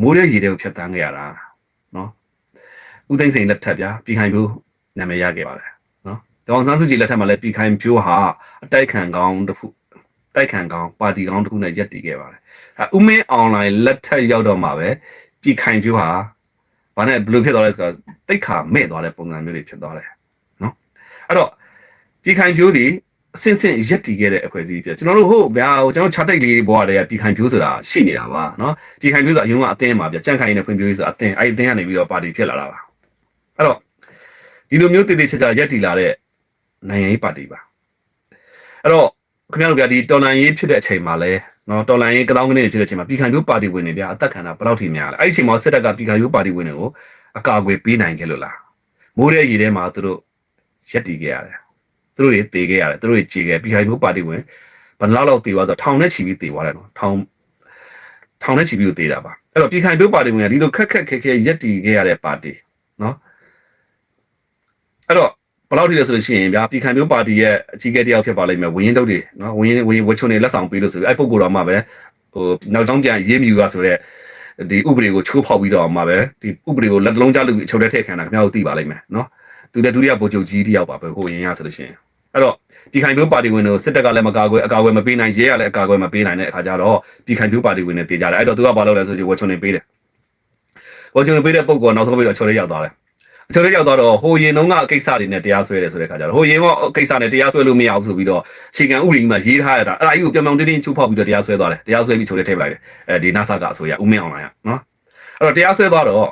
မိုးရဲရေတွေကိုဖျက်ဆီးခဲ့ရတာနော်ဦးသိန်းစိန်လက်ထက်ဗျာပြည်ခိုင်မျိုးနာမည်ရခဲ့ပါတယ်နော်ဒေါအောင်ဆန်းစုကြည်လက်ထက်မှာလည်းပြည်ခိုင်မျိုးဟာအတိုက်ခံကောင်းတစ်ခုတိုက်ခံကောင်းပါတီကောင်းတစ်ခုနဲ့ရပ်တည်ခဲ့ပါတယ်အဲဦးမင်းအွန်လိုင်းလက်ထက်ရောက်တော့မှပဲပြည်ခိုင်မျိုးဟာဘာနဲ့ဘယ်လိုဖြစ်သွားလဲဆိုတော့တိတ်ခါမဲ့သွားတဲ့ပုံစံမျိုးတွေဖြစ်သွားတယ်နော်အဲ့တော့ပြည်ခိုင်မျိုးသည် အစင်စင်ရက်တည်ခဲ့တဲ့အဖွဲ့အစည်းဖြစ်ကျွန်တော်တို့ဟိုဗျာဟိုကျွန်တော် chart လေးဘွားတွေကပြည်ခိုင်ပြိုးဆိုတာရှိနေတာပါနော်ပြည်ခိုင်ပြိုးဆိုတာအရင်ကအသင်းပါဗျာကြန့်ခိုင်နေတဲ့ဖွံ့ဖြိုးရေးဆိုတာအသင်းအဲ့ဒီအသင်းကနေပြီးတော့ပါတီဖြစ်လာတာပါအဲ့တော့ဒီလိုမျိုးတည်တည်ချာချာရက်တည်လာတဲ့နိုင်ငံရေးပါတီပါအဲ့တော့ခင်ဗျားတို့ဗျာဒီတော်လန်ရေးဖြစ်တဲ့အချိန်မှာလဲနော်တော်လန်ရေးကတောင်းကနေဖြစ်တဲ့အချိန်မှာပြည်ခိုင်ပြိုးပါတီဝင်တွေဗျာအသက်ခံတာဘယ်လောက်ထိများလဲအဲ့ဒီအချိန်မှာစစ်တပ်ကပြည်ခိုင်ပြိုးပါတီဝင်တွေကိုအကာအကွယ်ပေးနိုင်ခဲ့လို့လားမိုးရဲရေထဲမှာသူတို့ရက်တည်ခဲ့ရတယ် သူတို့တွေတေခဲ့ရတယ်သူတို့တွေကြေခဲ့ပြည်ခိုင်ပြိုးပါတီဝင်ဘယ်လောက်လောက်တေသွားဆိုထောင်နဲ့ချီပြီးတေသွားတယ်နော်ထောင်ထောင်နဲ့ချီပြီးတေတာပါအဲ့တော့ပြည်ခိုင်ပြိုးပါတီဝင်ကဒီလိုခက်ခက်ခဲခဲရက်တည်ခဲ့ရတဲ့ပါတီနော်အဲ့တော့ဘယ်လောက်ထိလဲဆိုလို့ရှိရင်ဗျာပြည်ခိုင်ပြိုးပါတီရဲ့အကြီးအကဲတယောက်ဖြစ်ပါလိမ့်မယ်ဝင်းရင်တုတ်တွေနော်ဝင်းရင်ဝင်းဝချုံတွေလက်ဆောင်ပေးလို့ဆိုပြီးအဲ့ပုဂ္ဂိုလ်တော်မှပဲဟိုနောက်ကြောင်းပြန်ရေးမြူကဆိုတဲ့ဒီဥပဒေကိုချိုးဖောက်ပြီးတော့မှပဲဒီဥပဒေကိုလက်လုံးကြလို့အချုပ်ထဲထည့်ခံတာခင်ဗျားတို့သိပါလိမ့်မယ်နော်သူလည်းဒုတိယဗိုလ်ချုပ်ကြီးတယောက်ပါပဲဟိုရင်ရဆိုလို့ရှိရင် အဲ့တော့ပြည်ခိုင်ပြိုးပါတီဝင်တို့စစ်တပ်ကလည်းမကာကွယ်အကာအကွယ်မပေးနိုင်ရဲရလည်းအကာအကွယ်မပေးနိုင်တဲ့အခါကျတော့ပြည်ခိုင်ပြိုးပါတီဝင်တွေပြေးကြတယ်အဲ့တော့သူကဘာလုပ်လဲဆိုကြဝချုံတွေပေးတယ်ဝချုံတွေပေးတဲ့ပုံကနောက်ဆုံးပြီးတော့အချုပ်ထဲရောက်သွားတယ်အချုပ်ထဲရောက်သွားတော့ဟိုရင်တုန်းကအကိစ္စတွေနဲ့တရားစွဲတယ်ဆိုတဲ့ခါကျတော့ဟိုရင်ကကိစ္စနဲ့တရားစွဲလို့မရဘူးဆိုပြီးတော့အခြေခံဥပဒေမှာရေးထားရတာအဲ့ဒါကြီးကိုပြောင်ပြောင်တင်းတင်းချိုးဖောက်ပြီးတော့တရားစွဲသွားတယ်တရားစွဲပြီးချုပ်ထဲထည့်ပလိုက်တယ်အဲဒီ NASA ကအစိုးရဦးမင်းအောင်လိုင်းကနော်အဲ့တော့တရားစွဲသွားတော့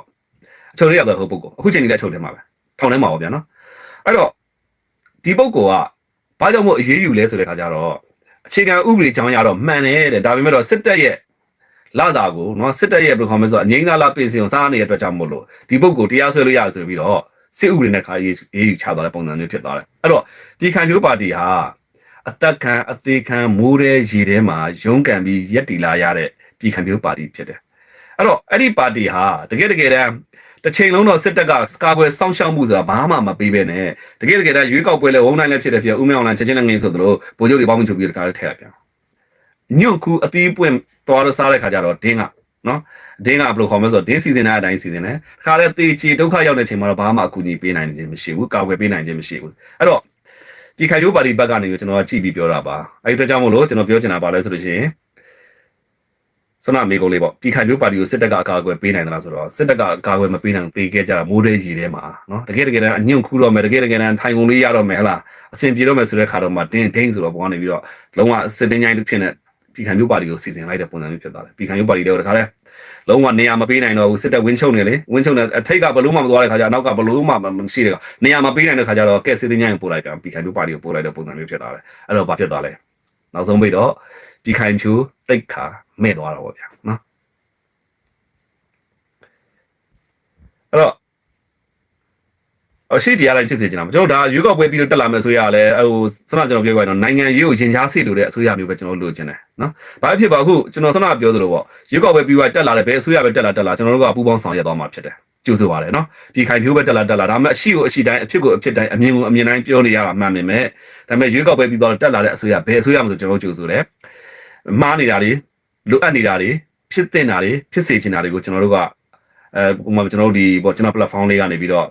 အချုပ်ထဲရောက်တော့ဟိုပုဂ္ဂိုလ်အခုချိန်ကြီးလည်းအချုပ်ထဲမှာပဲထောင်ထဲမှာပါဗျာနော်အဲ့တော့ဒီပုဂ္ဂိုလ်က ဘာကြောင့်မို့အရေးယူလဲဆိုတဲ့ခါကျတော့အခြေခံဥပဒေကြောင်းရတော့မှန်တယ်တဲ့ဒါပေမဲ့တော့စစ်တပ်ရဲ့လာစာကိုနော်စစ်တပ်ရဲ့ဘယ်လိုခေါ်မလဲဆိုတော့အငိမ့်သားလာပင်စင်ကိုစားနေတဲ့အတွက်ကြောင့်မို့လို့ဒီပုဂ္ဂိုလ်တရားစွဲလို့ရတယ်ဆိုပြီးတော့စစ်ဥပဒေနဲ့ခါရေးရေးယူချသွားတဲ့ပုံစံမျိုးဖြစ်သွားတယ်အဲ့တော့ဒီခံကျိုးပါတီဟာအသက်ခံအသေးခံမိုးတဲ့ရေထဲမှာရုန်းကန်ပြီးရက်တီလာရတဲ့ပြည်ခံမျိုးပါတီဖြစ်တယ်အဲ့တော့အဲ့ဒီပါတီဟာတကယ်တကယ်တမ်း တစ်ချိန်လုံးတော့စစ်တပ်ကစကားပွဲစောင့်ရှောက်မှုဆိုတာဘာမှမပေးပဲနဲ့တကယ်တကယ်တမ်းရွေးကောက်ပွဲလဲဝုန်းတိုင်းလည်းဖြစ်တယ်ဖြစ်ဦးမြောင်လန်ချက်ချင်းနဲ့ငင်းဆိုသလိုဗိုလ်ချုပ်တွေပေါင်းမှုချုပ်ပြီးတခါလေးထည့်လိုက်ပြန်ညွန့်ကူအသီးပွင့်သွားတော့စားတဲ့ခါကျတော့ဒင်းကနော်ဒင်းကဘယ်လိုခေါ်မလဲဆိုတော့ဒင်းစီစဉ်တဲ့အတိုင်းစီစဉ်တယ်တခါလဲတေချီဒုက္ခရောက်တဲ့ချိန်မှာတော့ဘာမှအကူအညီပေးနိုင်ခြင်းမရှိဘူးကာကွယ်ပေးနိုင်ခြင်းမရှိဘူးအဲ့တော့ဒီခိုင်ရိုးပါတီဘက်ကနေကျွန်တော်ကကြည့်ပြီးပြောတာပါအဲ့ဒီအတွက်ကြောင့်မို့လို့ကျွန်တော်ပြောချင်တာပါလဲဆိုလို့ရှိရင် စနမေကုန်းလေးပေါ့ဒီခိုင်မျိုးပါတီကိုစစ်တပ်ကအကာအကွယ်ပေးနိုင်သလားဆိုတော့စစ်တပ်ကအကာအကွယ်မပေးနိုင်ပေးခဲ့ကြတာမိုးရဲကြီးထဲမှာနော်တကယ်တကယ်တမ်းအညွန့်ခူးတော့မယ်တကယ်တကယ်တမ်းထိုင်ကုန်လေးရတော့မယ်ဟလားအဆင်ပြေတော့မယ်ဆိုတဲ့ခါတော့မှတင်းဒိန်းဆိုတော့ဘောကနေပြီးတော့လုံးဝစစ်တင်းချိုင်းတစ်ဖြစ်နေဒီခိုင်မျိုးပါတီကိုစီစဉ်လိုက်တဲ့ပုံစံမျိုးဖြစ်သွားတယ်ဒီခိုင်မျိုးပါတီတွေကတခါလဲလုံးဝနေရာမပေးနိုင်တော့ဘူးစစ်တပ်ဝင်းချုံနေလေဝင်းချုံနေအထိတ်ကဘလို့မှမသွားတဲ့ခါကျနောက်ကဘလို့မှမရှိတဲ့ခါနေရာမပေးနိုင်တဲ့ခါကျတော့ကဲစစ်တင်းချိုင်းပို့လိုက်တာဒီခိုင်မျိုးပါတီကိုပို့လိုက်တဲ့ပုံစံမျိုးဖြစ်သွားတယ်အဲ့တော့ဘာဖြစ်သွားလဲနောက်ဆုံးပိတ်တော့ဒီခိုင်ဖြူတိတ်ခါ မဲ့သွားတော့ဗောဗျာနော်အဲ့တော့အရှိတရားလိုက်ဖြစ်စေချင်တာကျွန်တော်ဒါရွေးကောက်ပွဲပြီးတော့တက်လာမယ်ဆိုရလဲဟိုစနကျွန်တော်ပြောပြရတော့နိုင်ငံရေးကိုရင်ချားစေလို့တဲ့အစိုးရမျိုးပဲကျွန်တော်လိုချင်တယ်နော်။ဘာဖြစ်ပါအခုကျွန်တော်စနပြောသလိုပေါ့ရွေးကောက်ပွဲပြီးတော့တက်လာတယ်ဘယ်အစိုးရပဲတက်လာတက်လာကျွန်တော်တို့ကပူးပေါင်းဆောင်ရွက်သွားမှာဖြစ်တယ်။ကြိုးဆိုပါတယ်နော်။ဒီခိုင်ဖြိုးပဲတက်လာတက်လာဒါမှအရှိကိုအရှိတိုင်းအဖြစ်ကိုအဖြစ်တိုင်းအမြင်ကိုအမြင်တိုင်းပြောနေရတာမှန်ပေမဲ့ဒါပေမဲ့ရွေးကောက်ပွဲပြီးတော့တက်လာတဲ့အစိုးရဘယ်အစိုးရမှဆိုကျွန်တော်တို့ကြိုးဆိုတယ်။မှားနေတာတွေ လိုအပ်နေတာတွေဖြစ်တင်တာတွေဖြစ်စေချင်တာတွေကိုကျွန်တော်တို့ကအဲဥပမာကျွန်တော်တို့ဒီပေါ့ကျွန်တော် platform လေးကနေပြီးတော့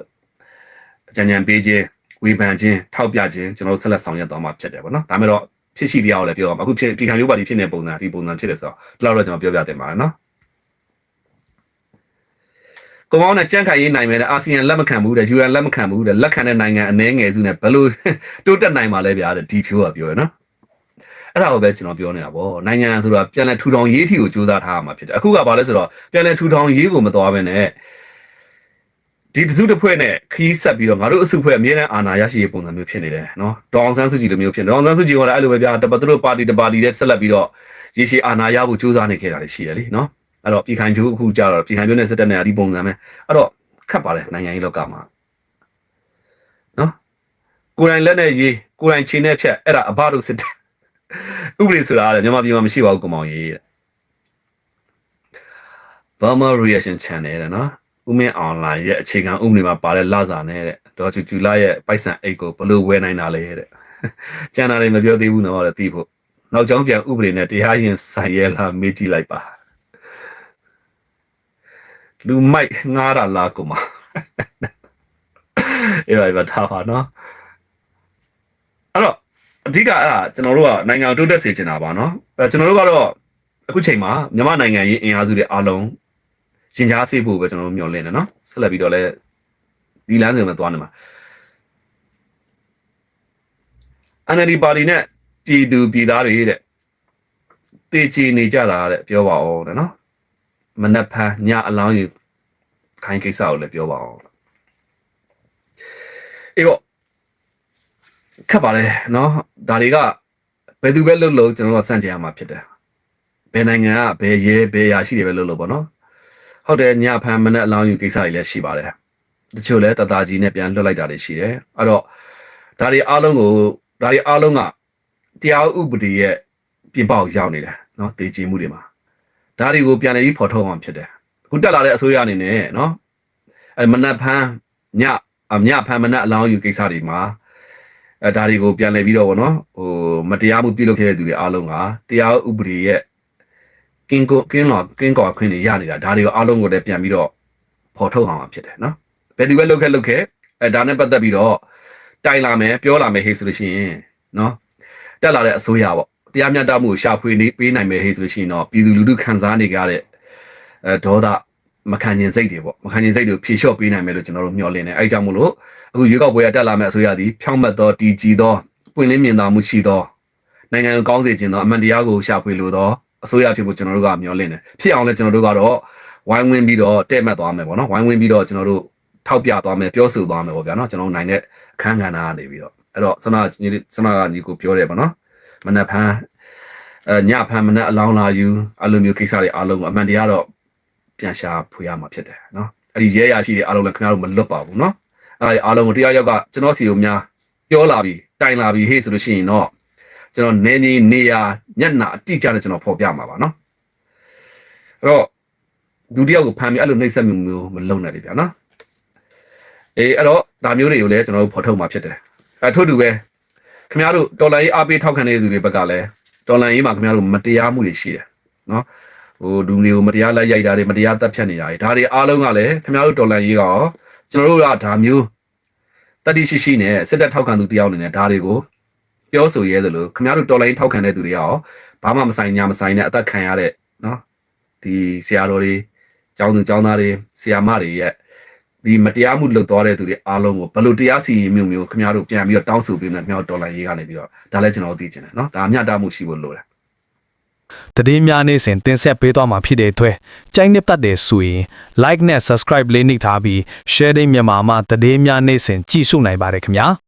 ကြံကြံပေးခြင်းဝေဖန်ခြင်းထောက်ပြခြင်းကျွန်တော်တို့ဆက်လက်ဆောင်ရွက်သွားမှာဖြစ်တယ်ပေါ့နော်ဒါမဲ့တော့ဖြစ်ရှိတရားကိုလည်းပြောအောင်အခုဖြစ်ဒီခံမျိုးပါဒီဖြစ်နေပုံစံဒီပုံစံဖြစ်တယ်ဆိုတော့ဒီလောက်တော့ကျွန်တော်ပြောပြတင်ပါတယ်နော်ကောင်းကောင်းနဲ့ကြန့်ခိုင်ရေးနိုင်မယ်တဲ့အာဆီယံလက်မခံဘူးတဲ့ UN လက်မခံဘူးတဲ့လက်ခံတဲ့နိုင်ငံအနည်းငယ်စုနဲ့ဘယ်လိုတိုးတက်နိုင်မှာလဲဗျာတဲ့ဒီဖြိုးကပြောရနော် အဲ့ဒါကိုပဲကျွန်တော်ပြောနေတာပေါ့နိုင်ငံဆိုတာပြန်လဲထူထောင်ရေးထီကိုစူးစမ်းထားရမှာဖြစ်တယ်အခုကဘာလဲဆိုတော့ပြန်လဲထူထောင်ရေးကိုမတော်ဘဲနဲ့ဒီတစုတစ်ဖွဲ့နဲ့ခီးဆက်ပြီးတော့ငါတို့အစုဖွဲ့အမြဲတမ်းအာဏာရရှိရေးပုံစံမျိုးဖြစ်နေတယ်နော်ဒေါအောင်ဆန်းစုကြည်လိုမျိုးဖြစ်နေဒေါအောင်ဆန်းစုကြည်ကလည်းအဲ့လိုပဲဗျာတပတ်သူတို့ပါတီတပါတီနဲ့ဆက်လက်ပြီးတော့ရေရှည်အာဏာရဖို့စူးစမ်းနေခဲ့တာတွေရှိတယ်လीနော်အဲ့တော့ပြည်ခိုင်ဖြိုးအခုကြတော့ပြည်ခိုင်ဖြိုးနဲ့စစ်တပ်နဲ့အဒီပုံစံပဲအဲ့တော့ခတ်ပါတယ်နိုင်ငံရေးလောကမှာနော်ကိုယ်တိုင်လက်နဲ့ရေးကိုယ်တိုင်ခြေနဲ့ဖြတ်အဲ့ဒါအဘတို့စစ်တပ် ဥပဒေဆိုတာကမြန်မာပြည်မှာမရှိပါဘူးကောင်မောင်ကြီးတဲ့ Burma Reaction Channel တဲ့နော်ဥမင်း online ရဲ့အခြေခံဥပဒေမှာပါတဲ့လစာနဲ့တဲ့ဒေါ်ကျူကျူလာရဲ့ပိုက်ဆံအိတ်ကိုဘယ်လိုဝယ်နိုင်တာလဲတဲ့ကျန်တာတွေမပြောသေးဘူးနော်တဲ့ပြီးဖို့နောက်ကြောင်းပြန်ဥပဒေနဲ့တရားရင်ဆိုင်ရဲလားမေးကြည့်လိုက်ပါလူမိုက်ငားတာလားကိုမအေးပါပါထားပါနော်အဲ့တော့ အဓိကအဲ့ဒါကျွန်တော်တို့ကနိုင်ငံကိုတိုးတက်စေချင်တာပါနော်အဲကျွန်တော်တို့ကတော့အခုချိန်မှာမြန်မာနိုင်ငံရေးအင်အားစုတွေအားလုံးရှင်ကြားစေဖို့ပဲကျွန်တော်တို့မျှော်လင့်တယ်နော်ဆက်လက်ပြီးတော့လည်းဒီလမ်းစဉ်မှာသွားနေမှာ NLD ပါတီနဲ့ပြည်သူပြည်သားတွေတဲ့တေချီနေကြတာတဲ့ပြောပါဦးတဲ့နော်မနက်ဖန်ညအလောင်းယူခိုင်းကိစ္စကိုလည်းပြောပါဦးအေးပေါ့ ခက်ပါလေနော်ဒါတွေကဘယ်သူပဲလှုပ်လို့ကျွန်တော်တို့ကစန့်ကြရမှာဖြစ်တယ်ဘယ်နိုင်ငံကဘယ်ရဲဘယ်ရာရှိတွေပဲလှုပ်လို့ပေါ့နော်ဟုတ်တယ်ညဖန်မနက်အလောင်းယူကိစ္စတွေလည်းရှိပါတယ်တချို့လည်းတသားကြီးနဲ့ပြန်လွတ်လိုက်တာတွေရှိတယ်အဲ့တော့ဒါတွေအားလုံးကိုဒါတွေအားလုံးကတရားဥပဒေရဲ့ပြင်ပေါက်ရောက်နေတယ်နော်တည်ကြည်မှုတွေမှာဒါတွေကိုပြန်လည်ပြီးဖော်ထုတ်အောင်ဖြစ်တယ်အခုတက်လာတဲ့အစိုးရအနေနဲ့နော်အဲမနက်ဖန်ညအညဖန်မနက်အလောင်းယူကိစ္စတွေမှာ အဲဒါတွေကိုပြန်လည်ပြီးတော့ဗောနော်ဟိုမတရားမှုပြုလုပ်ခဲ့တဲ့သူတွေအားလုံးကတရားဥပဒေရဲ့ကင်းကိုကင်းလောကင်းကောခွင့်တွေရနေတာဒါတွေကိုအားလုံးကိုလည်းပြန်ပြီးတော့ဖော်ထုတ်အောင်ဖြစ်တယ်နော်ဘယ်သူပဲလုပ်ခဲ့လုပ်ခဲ့အဲဒါနဲ့ပတ်သက်ပြီးတော့တိုင်လာမယ်ပြောလာမယ်ဟေးဆိုလို့ရှိရင်နော်တက်လာတဲ့အစိုးရပေါ့တရားမျှတမှုကိုရှာဖွေနေပေးနိုင်မယ်ဟေးဆိုလို့ရှိရင်တော့ပြည်သူလူထုခံစားနေကြတဲ့အဲဒေါသ မခံကျင်စိတ်တွေပေါ့မခံကျင်စိတ်တွေဖြေလျှော့ပေးနိုင်မယ်လို့ကျွန်တော်တို့မျှော်လင့်တယ်အဲကြောင့်မို့လို့အခုရွေးကောက်ပွဲရတက်လာမယ့်အစိုးရသည်ဖြောင့်မတ်သောတည်ကြည်သောပွင့်လင်းမြင်သာမှုရှိသောနိုင်ငံကိုကောင်းစေခြင်းသောအမှန်တရားကိုရှာဖွေလိုသောအစိုးရဖြစ်ဖို့ကျွန်တော်တို့ကမျှော်လင့်တယ်ဖြစ်အောင်လည်းကျွန်တော်တို့ကတော့ဝိုင်းဝန်းပြီးတော့တဲ့မှတ်သွားမယ်ပေါ့နော်ဝိုင်းဝန်းပြီးတော့ကျွန်တော်တို့ထောက်ပြသွားမယ်ပြောဆိုသွားမယ်ပေါ့ဗျာနော်ကျွန်တော်နိုင်တဲ့အခန်းကဏ္ဍကနေပြီးတော့အဲ့တော့စနာညီစနာကညီကိုပြောတယ်ပေါ့နော်မနက်ဖန်အဲညဖန်မနက်အလောင်းလာယူအလိုမျိုးကိစ္စတွေအားလုံးကိုအမှန်တရားတော့ ပြန်ရှာဖွေရမှာဖြစ်တယ်နော်အဲ့ဒီရဲရရှိတွေအားလုံးလည်းခင်ဗျားတို့မလွတ်ပါဘူးနော်အဲ့ဒီအားလုံးကိုတရားရောက်ကကျွန်တော်စီကိုများပြောလာပြီတိုင်လာပြီဟေ့ဆိုလို့ရှိရင်တော့ကျွန်တော်နေနေနေရညက်နာအတိအကျနဲ့ကျွန်တော်ဖော်ပြမှာပါနော်အဲ့တော့ဒုတိယကိုဖမ်းပြီးအဲ့လိုနှိပ်စက်မှုမျိုးမလုပ်နဲ့လေဗျာနော်အေးအဲ့တော့ဒါမျိုးတွေကိုလည်းကျွန်တော်တို့ဖော်ထုတ်မှာဖြစ်တယ်အဲထို့တူပဲခင်ဗျားတို့တော်လိုင်းရေးအားပေးထောက်ခံနေတဲ့သူတွေဘက်ကလည်းတော်လိုင်းရေးမှာခင်ဗျားတို့မတရားမှုတွေရှိတယ်နော် ဟိုဒူတွေကိုမတရားလိုက်ရိုက်တာတွေမတရားတပ်ဖြတ်နေတာတွေဒါတွေအားလုံးကလည်းခင်ဗျားတို့တော်လိုင်းရေးကရောကျွန်တော်တို့ကဒါမျိုးတတိရှိရှိနဲ့စစ်တပ်ထောက်ခံသူတယောက်အနေနဲ့ဒါတွေကိုပြောဆိုရဲသလိုခင်ဗျားတို့တော်လိုင်းထောက်ခံတဲ့သူတွေရောဘာမှမဆိုင်ညာမဆိုင်နဲ့အသက်ခံရတဲ့နော်ဒီဆရာတော်တွေကျောင်းသူကျောင်းသားတွေဆရာမတွေရဲ့ဒီမတရားမှုလုပ်သွားတဲ့သူတွေအားလုံးကိုဘယ်လိုတရားစီရင်မျိုးမျိုးခင်ဗျားတို့ပြန်ပြီးတော့တောင်းဆိုပေးနေမြောက်တော်လိုင်းရေးကနေပြီးတော့ဒါလည်းကျွန်တော်သိချင်တယ်နော်ဒါအမျှတမှုရှိဖို့လိုတယ် တည်င်းများနေစဉ်တင်ဆက်ပေးသွားမှာဖြစ်တဲ့အတွက်ကြိုက်နှစ်ပတ်တယ်ဆိုရင် like နဲ့ subscribe လေးနှိပ်ထားပြီး sharing မြန်မာမှာတည်င်းများနေစဉ်ကြည့်ရှုနိုင်ပါတယ်ခင်ဗျာ